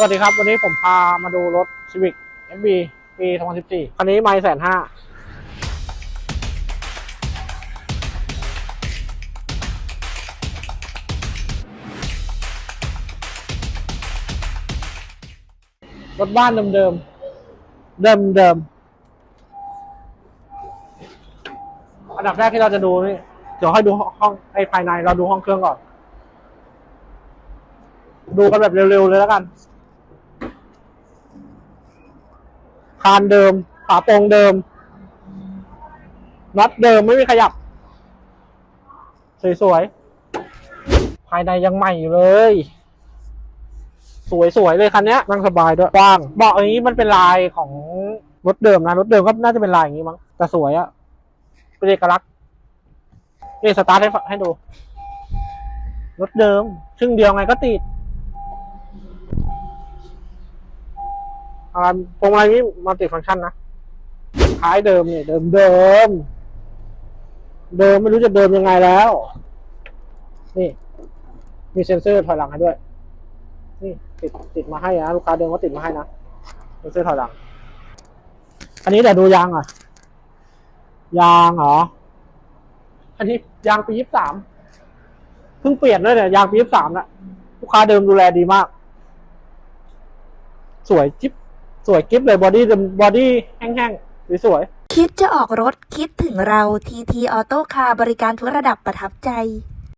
สวัสดีครับ วันนี้ผมพามาดูรถ Civic FB ปี 2014 คันนี้ไม่แสนห้ารถบ้านเดิมๆเดิมๆอันดับแรกที่เราจะดูนี่ เดี๋ยวให้ดูห้องไอ้ภายในเราดูห้องเครื่องก่อน ดูกันแบบเร็วๆเลยแล้วกัน คานเดิม ฝาโปรงเดิมน็อตเดิมไม่มีขยับ สวยๆ ภายในยังใหม่อยู่เลย สวยๆ เลยคันเนี้ยนั่งสบายด้วยกว้างเบาะอย่างนี้มันเป็นลายของรถเดิมนะรถเดิมก็น่าจะเป็นลายอย่างนี้มั้งแต่สวยอะเป็นเอกลักษณ์นี่สตาร์ทให้ฟังให้ดูรถเดิมชึ่งเดียวไงก็ติด อ่าพวงมาลัยนี้มัลติฟังก์ชันนะท้ายเดิมเนี่ยเดิมเดิม เดิมไม่รู้จะเดิมยังไงแล้ว นี่ มีเซ็นเซอร์ถอยหลังให้ด้วย นี่ติดติดมาให้นะลูกค้าเดิมก็ติดมาให้นะเซ็นเซอร์ถอยหลัง อันนี้เดี๋ยวดูยางอะยางเหรอ อันนี้ยางปียี่สามเพิ่งเปลี่ยนด้วยเนี่ยยางปียี่สามนะลูกค้าเดิมดูแลดีมาก สวยจิ๊บ สวยกิ๊บเลยบอดี้บอดี้แห้งๆสวยคิดจะออกรถคิดถึงเราทีทีออโต้คาร์บริการทุกระดับประทับใจ